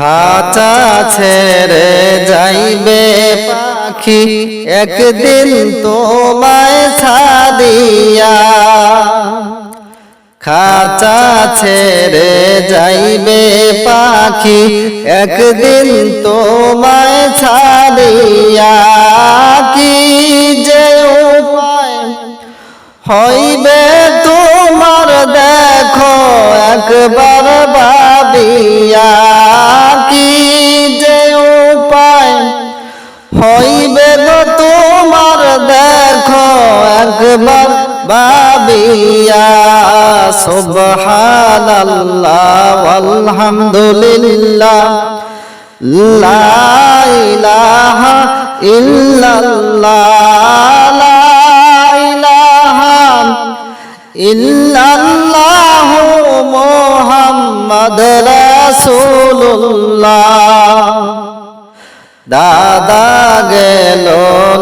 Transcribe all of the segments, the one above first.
খাঁচা ছেড়ে যাইবে পাখি, একদিন তোমায় ছাদিয়া খাঁচা ছেড়ে যাইবে পাখি, একদিন তোমায় ছাড়িয়া। কি যে উপায় হইবে তোমার দেখো, একবার ভাবিয়া কি যে উপায় হইবে গো তোমার? দেখো, একবার ভাবিয়া, সুবহানাল্লাহ, আলহামদুলিল্লাহ, লা ইলাহা ইল্লাল্লাহ। ইল্লাল্লাহু মুহাম্মাদ রাসূলুল্লাহ। দাদা গেল,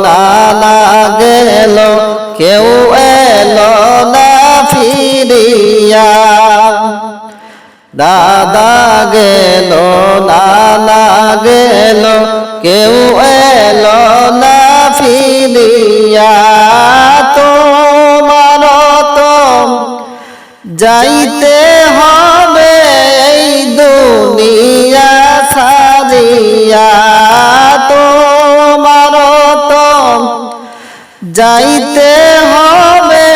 নানা গেল, কেউ এলো না ফিরিয়া। দাদা গেল, নানা গেল, কেউ এলো না ফিরিয়া। যাইতে হবে এই দুনিয়া সারিয়া তোমার তো যাইতে হবে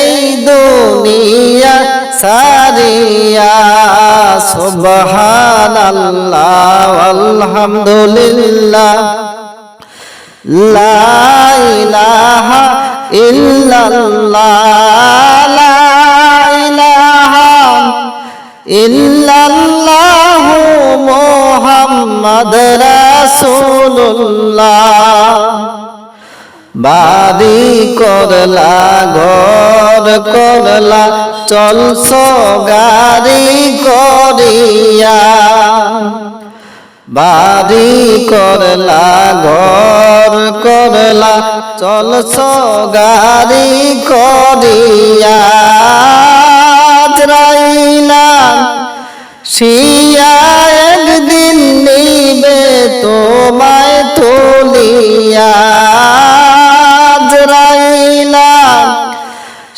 এই দুনিয়া সারিয়া সুবহানাল্লাহ, আলহামদুলিল্লাহ। লা ইলাহা ইল্লাল্লাহ ইল্লাল্লাহু মুহাম্মাদ রাসূলুল্লাহ। বাড়ি করলা, ঘর করলা, চলছ গাড়ি করিয়া। বাড়ি করলা, ঘর করলা, চলছ গাড়ি করিয়া। রাইলা শিয়া একদিন নিবে তোমায় তুলিয়া। রাইলা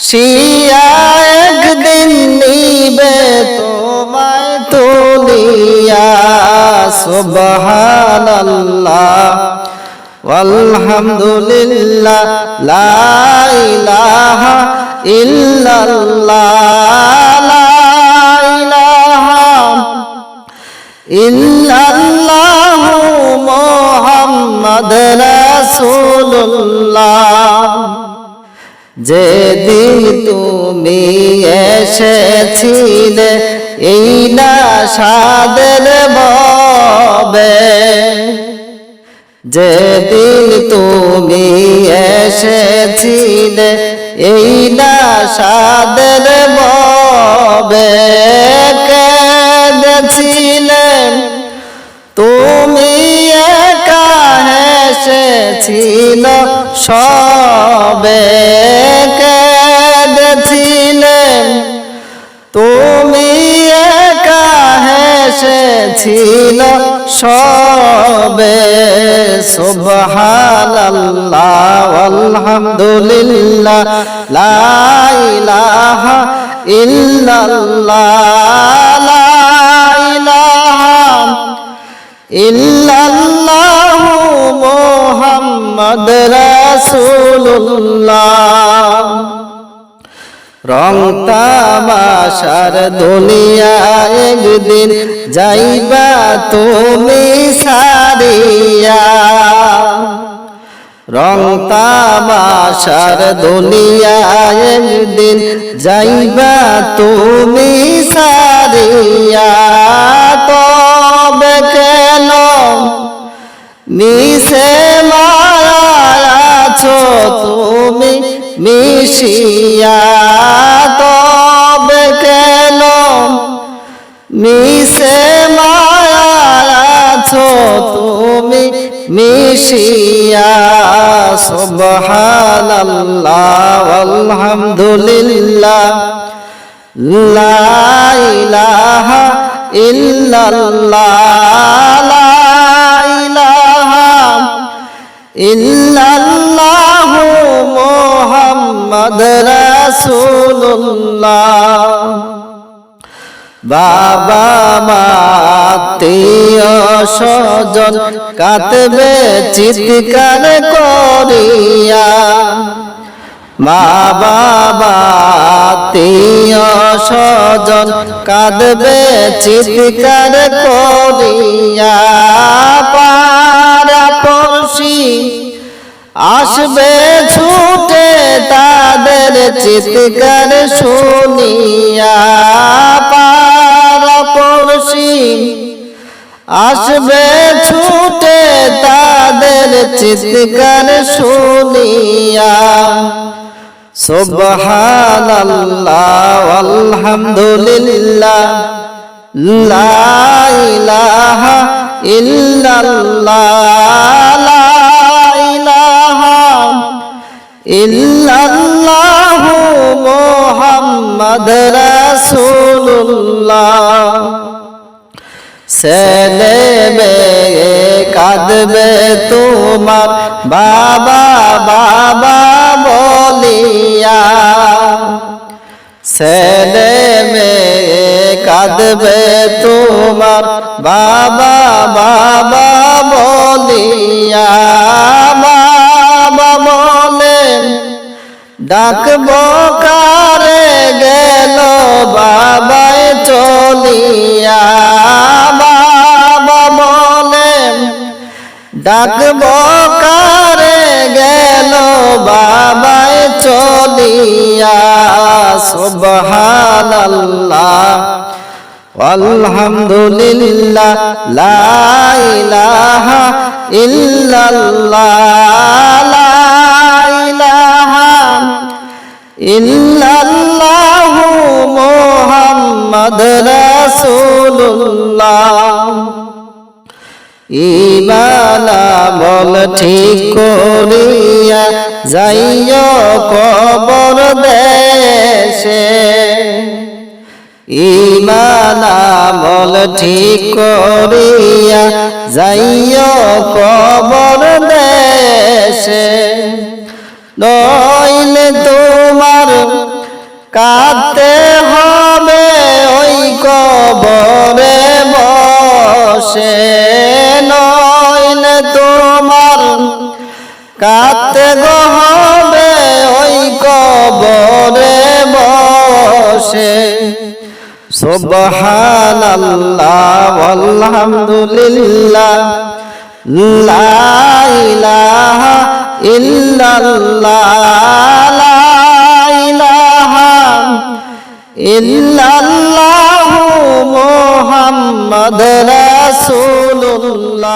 শিয়া একদিন নিবে তোমায় তুলিয়া। সুবহানাল্লাহ walhamdulillah la ilaha illallah illallah muhammad rasulullah যেদিন তুমি এসেছিলে, এই না সাদের যেদিন তুমি এসেছিলে, এই না সাদের হেসেছিল সবে কেঁদেছিলেন তুমি একা হেসেছিল সবে। সুবহানাল্লাহ আলহামদুলিল্লাহ লা ইল্লাল্লাহ লা মুহাম্মাদ রাসূলুল্লাহ। রং তামাশার দুনিয়া একদিন যাইবা তুমি সারিয়া। রং তামাশার দুনিয়া একদিন যাইবা তুমি সারিয়া। তবে কেন মায়াছো তুমি মিশিয়া তবে কেন মিশে মায়াছো তুমি মিশিয়া? সুবহানাল্লাহ আলহামদুলিল্লাহ ইল্লাল্লাহ ইল্লাল্লাহু মুহাম্মদ রাসূলুল্লাহ। বাবা মাতীয় স্বজন কাতবে চিৎকার করিয়া। মা, বাবা আত্মীয় স্বজন, কাঁদবে, চিৎকার করিয়া। পারা পড়শি আসবে ছুটে তাদের চিৎকার শুনিয়া পড়শি। আসবে ছুটে তাদের চিৎকার শুনিয়া। সুবহানাল্লাহ, আলহামদুলিল্লাহ, লা ইলাহা ইল্লাল্লাহ। ইল্লাল্লাহু মুহাম্মাদ রাসূলুল্লাহ। ছেলে মেয়ে কাঁদবে তোমার বাবা বাবা বলিয়া। ছেলে মেয়ে কাঁদবে তোমার বাবা ডাকব কারে গেল বাবাই চলিয়া। বাবা বলে ডাকব কারে গেল বাবাই চলিয়া। সুবহানাল্লাহ, আলহামদুলিল্লাহ, লা ইলাহা ইল্লাল্লাহ। ইল্লাল্লাহু মুহাম্মাদ রাসূলুল্লাহ। ইমানা বল ঠিক করিয়া যাইও কবর দেশে। ইমানা বল ঠিক করিয়া যাইও কাঁদতে হবে ওই কবরে বসে। নইলে তোমার কাঁদতে হবে ওই কবরে বসে। সুবহানাল্লাহ, আলহামদুলিল্লাহ, লা ইলাহা ইল্লাল্লাহ। মুহাম্মাদ রাসূলুল্লাহ।